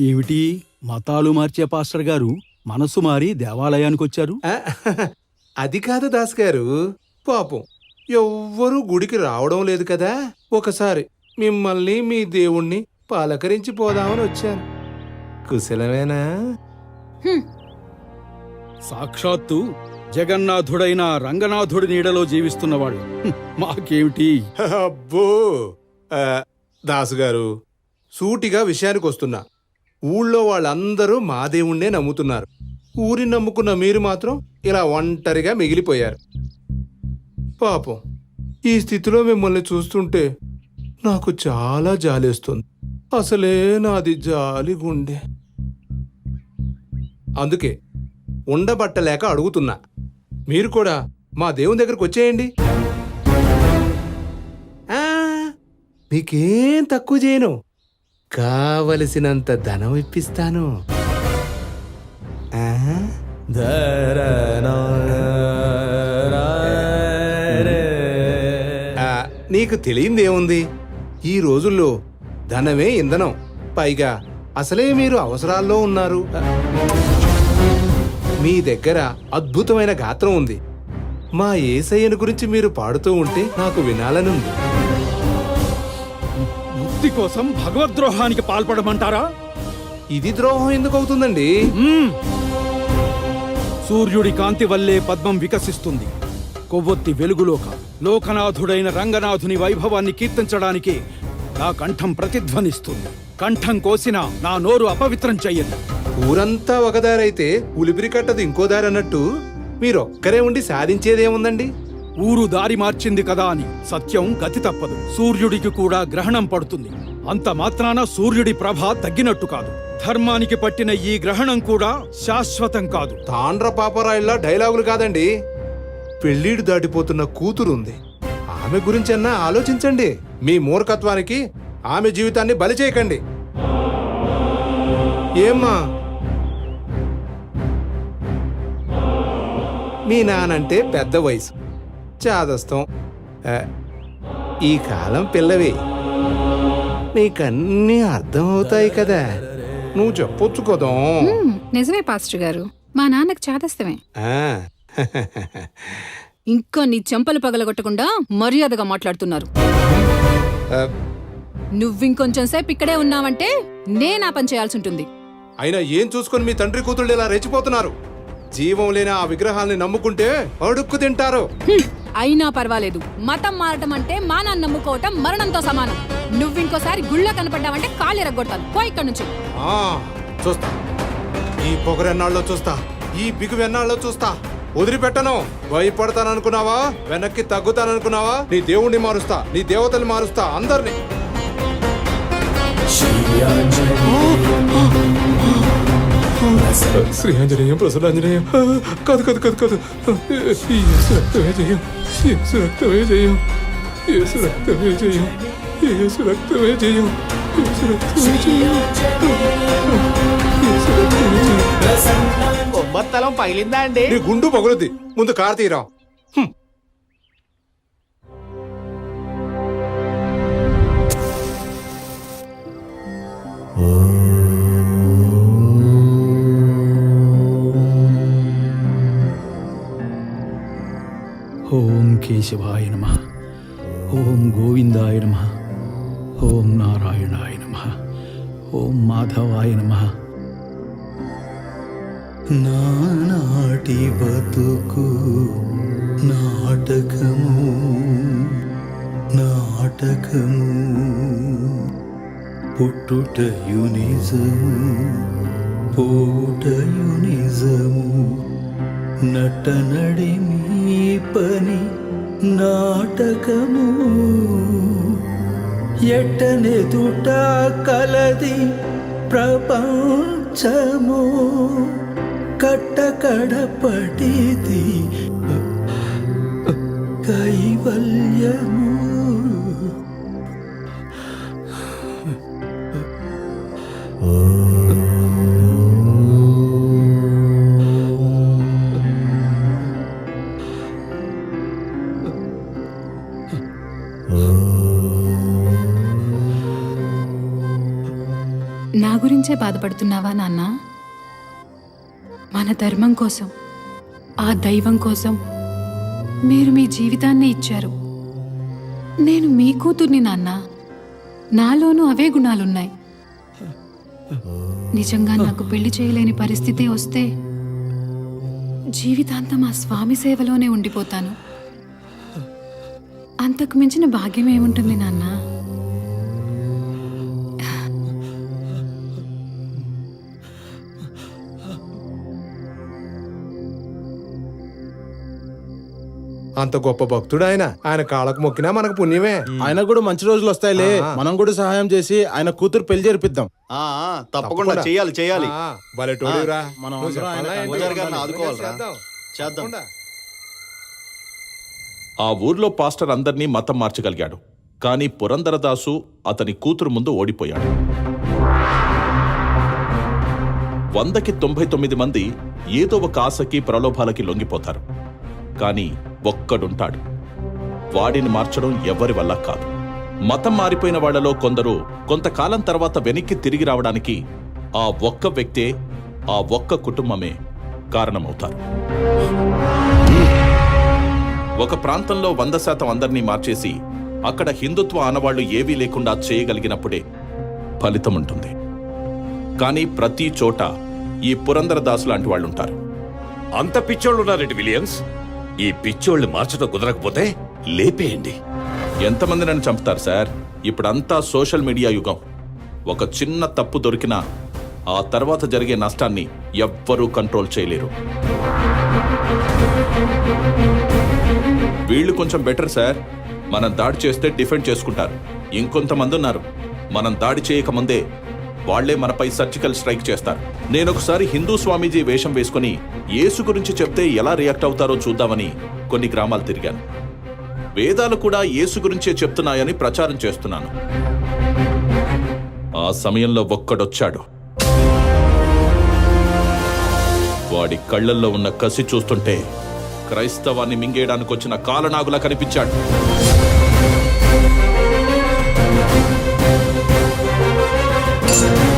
ఏమిటి మతాలు మార్చే పాస్టర్ గారు మనసు మారి దేవాలయానికి వచ్చారు ఆ, అది కాదు దాస్ గారు పాపం. ఎవ్వరూ గుడికి రావడం లేదు కదా. ఒకసారి మిమ్మల్ని మీ దేవుణ్ణి పలకరించి పోదామని వచ్చాను. కుశలమేనా? సాక్షాత్తు జగన్నాథుడైన రంగనాథుడి నీడలో జీవిస్తున్నవాడు. మాకేమిటి? అబ్బో! ఆ, దాసు గారు సూటిగా విషయానికి వస్తున్నా ఊళ్ళో వాళ్ళందరూ మా దేవుణ్ణే నమ్ముతున్నారు. ఊరిని నమ్ముకున్న మీరు మాత్రం ఇలా ఒంటరిగా మిగిలిపోయారు. పాపం ఈ స్థితిలో మిమ్మల్ని చూస్తుంటే నాకు చాలా జాలేస్తుంది. అసలే నాది జాలి గుండె. అందుకే ఉండబట్టలేక అడుగుతున్నా. మీరు కూడా మా దేవుని దగ్గరకు వచ్చేయండి. మీకేం తక్కువ చేయను. కావలసినంత ధనం ఇప్పిస్తాను. నీకు తెలియందేముంది? ఈ రోజుల్లో ధనమే ఇంధనం. పైగా అసలే మీరు అవసరాల్లో ఉన్నారు. మీ దగ్గర అద్భుతమైన గాత్రం ఉంది. మా ఏసయ్యను గురించి మీరు పాడుతూ ఉంటే నాకు వినాలనుంది. ముక్తి కోసం భగవద్రోహానికి పాల్పడమంటారా? ఇది ద్రోహం ఎందుకు అవుతుందండి. సూర్యుడి కాంతి వల్లే పద్మం వికసిస్తుంది. కొవ్వొత్తి వెలుగులోక లోకనాథుడైన రంగనాథుని వైభవాన్ని కీర్తించడానికి నా కంఠం ప్రతిధ్వనిస్తుంది. కంఠం కోసిన నా నోరు అపవిత్రం చెయ్యదు. ఊరంతా ఒకదారైతే ఉలిపిరి కట్టదు ఇంకో దారి అన్నట్టు మీరొక్కరే ఉండి సాధించేదేముందండి? ఊరు దారి మార్చింది కదా అని. సత్యం గతి తప్పదు. సూర్యుడికి కూడా గ్రహణం పడుతుంది. అంత మాత్రాన సూర్యుడి ప్రభ తగ్గినట్టు కాదు. ధర్మానికి పట్టిన ఈ గ్రహణం కూడా శాశ్వతం కాదు. తాండ్ర పాపరాయిల్లా డైలాగులు కాదండి. పెళ్ళీడు దాటిపోతున్న కూతురుంది ఆమె గురించన్నా ఆలోచించండి. మీ మూర్ఖత్వానికి ఆమె జీవితాన్ని బలి చేయకండి. ఏమ్మా? మీ నానంటే పెద్ద వయసు. చాదస్తం ఈ కాలం పిల్లవి. నీకన్నీ అర్థమవుతాయి కదా. నువ్వు చెప్పొచ్చు కదా. నిజమే పాస్టర్ గారు. మా నాన్నకు చాదస్తమే. ఇంకా నీ చెంపలు పగలగొట్టకుండా మర్యాదగా మాట్లాడుతున్నారు. నువ్వింకొంచెం సేపు ఇక్కడే ఉన్నావంటే నేను పని చేయాల్సి ఉంటుంది. అయినా ఏం చూసుకొని మీ తండ్రి కూతుళ్ళు ఇలా రెచ్చిపోతున్నారు? జీవం లేని ఆ విగ్రహాల్ని నమ్ముకుంటే అడుక్కు తింటారు. అయినా పర్వాలేదు. మతం మారటం అంటే మానాన్ని నమ్ముకోవటం మరణంతో సమానం. నువ్వింకోసారి గుళ్ళో కనపడ్డావంటే కాళ్ళు ఎరగొడతాను. పో ఇక్కడి నుంచి. ఆ, చూస్తా. ఈ పొగరెన్నాళ్ళలో చూస్తా. ఈ బిగు వెన్నాళ్ళలో చూస్తా. వదిలిపెట్టను. భయపడతాననుకున్నావా? వెనక్కి తగ్గుతాననుకున్నావా? నీ దేవుణ్ణి మారుస్తా. నీ దేవతల్ని మారుస్తా అందరినీ. శ్రీ ఆంజనేయం ప్రసన్నాంజనేయం కాదు కాదు కాదు కాదు యేసు రక్తమే జయం యేసు రక్తమే జయం యేసు రక్తమే జయం యేసు రక్తమే జయం యేసు రక్తమే జయం యేసు రక్తమే జయం బొబ్బత్తలం పగిలిందా అండి నీ గుండు పగులుద్ది ముందు కారు తీరా ఓం కేశవాయ నమ. ఓం గోవిందాయ నమ. ఓం నారాయణాయ నమ. ఓం మాధవాయ నమ. నానాటి బతుకు నాటకము నాటకము. పుట్టుటయు నిజము పోవుటయు నిజము. నట నడిమి పని నాటకము. ఎట్టనెదుట కలది ప్రపంచము. కట్టకడపటిది కైవల్యము. గురించే బాధపడుతున్నావా నాన్న? మన ధర్మం కోసం ఆ దైవం కోసం మీరు మీ జీవితాన్ని ఇచ్చారు. నేను మీ కూతుర్ని నాన్న. నాలోనూ అవే గుణాలున్నాయి. నిజంగా నాకు పెళ్ళి చేయలేని పరిస్థితి వస్తే జీవితాంతం ఆ స్వామి సేవలోనే ఉండిపోతాను. అంతకు మించిన భాగ్యం ఏముంటుంది నాన్నా? అంత గొప్ప భక్తుడు ఆయన ఆయన కాళ్ళకు మొక్కినా మనకు పుణ్యమే ఆయన కూడా మంచి రోజులు వస్తాయిలే ఆ. మనం కూడా సహాయం చేసి ఆయన కూతురు పెళ్ళి జరిపిద్దాం ఆ, ఆ, తప్పకుండా చేయాలి చేయాలి ఆ, భలేటోడివిరా. మనం నువ్వు అందరం చెప్పాలా ఆయన ఏంటి? పూజారి గారిని ఆదుకోవాలిరా. చేద్దాం. చేద్దాం తప్పకుండా. ఆ ఊర్లో పాస్టర్ అందర్నీ మతం మార్చగలిగాడు కానీ పురందరదాసు అతని కూతురు ముందు ఓడిపోయాడు వందకి తొంభై తొమ్మిది మంది ఏదో ఒక ఆశకి ప్రలోభాలకి లొంగిపోతారు కానీ ఒక్కడుంటాడు. వాడిని మార్చడం ఎవరి వల్ల కాదు. మతం మారిపోయిన వాళ్ళలో కొందరు కొంతకాలం తర్వాత వెనక్కి తిరిగి రావడానికి ఆ ఒక్క వ్యక్తే ఆ ఒక్క కుటుంబమే కారణమవుతారు. ఒక ప్రాంతంలో వంద శాతం అందరినీ మార్చేసి అక్కడ హిందుత్వ ఆనవాళ్ళు ఏవీ లేకుండా చేయగలిగినప్పుడే ఫలితం ఉంటుంది కానీ ప్రతి చోట ఈ పురందరదాసు లాంటి వాళ్ళు ఉంటారు అంత పిచ్చోళ్ళు ఉన్నారండి విలియమ్స్? ఈ పిచ్చోళ్ళు మార్చడం కుదరకపోతే లేపేయండి. ఎంతమంది నన్ను చంపుతారు సార్? ఇప్పుడంతా సోషల్ మీడియా యుగం. ఒక చిన్న తప్పు దొరికినా ఆ తర్వాత జరిగే నష్టాన్ని ఎవ్వరూ కంట్రోల్ చేయలేరు. వీళ్ళు కొంచెం బెటర్ సార్. మనం దాడి చేస్తే డిఫెండ్ చేసుకుంటారు. ఇంకొంతమంది ఉన్నారు. మనం దాడి చేయకముందే వాళ్ళే మనపై సర్జికల్ స్ట్రైక్ చేస్తారు. నేనొకసారి హిందూ స్వామీజీ వేషం వేసుకుని యేసు గురించి చెప్తే ఎలా రియాక్ట్ అవుతారో చూద్దామని కొన్ని గ్రామాలు తిరిగాను. వేదాలు కూడా యేసు గురించే చెప్తున్నాయని ప్రచారం చేస్తున్నాను. ఆ సమయంలో ఒక్కడొచ్చాడు. వాడి కళ్ళల్లో ఉన్న కసి చూస్తుంటే క్రైస్తవాన్ని మింగేయడానికి వచ్చిన కాలనాగులా కనిపించాడు. thank you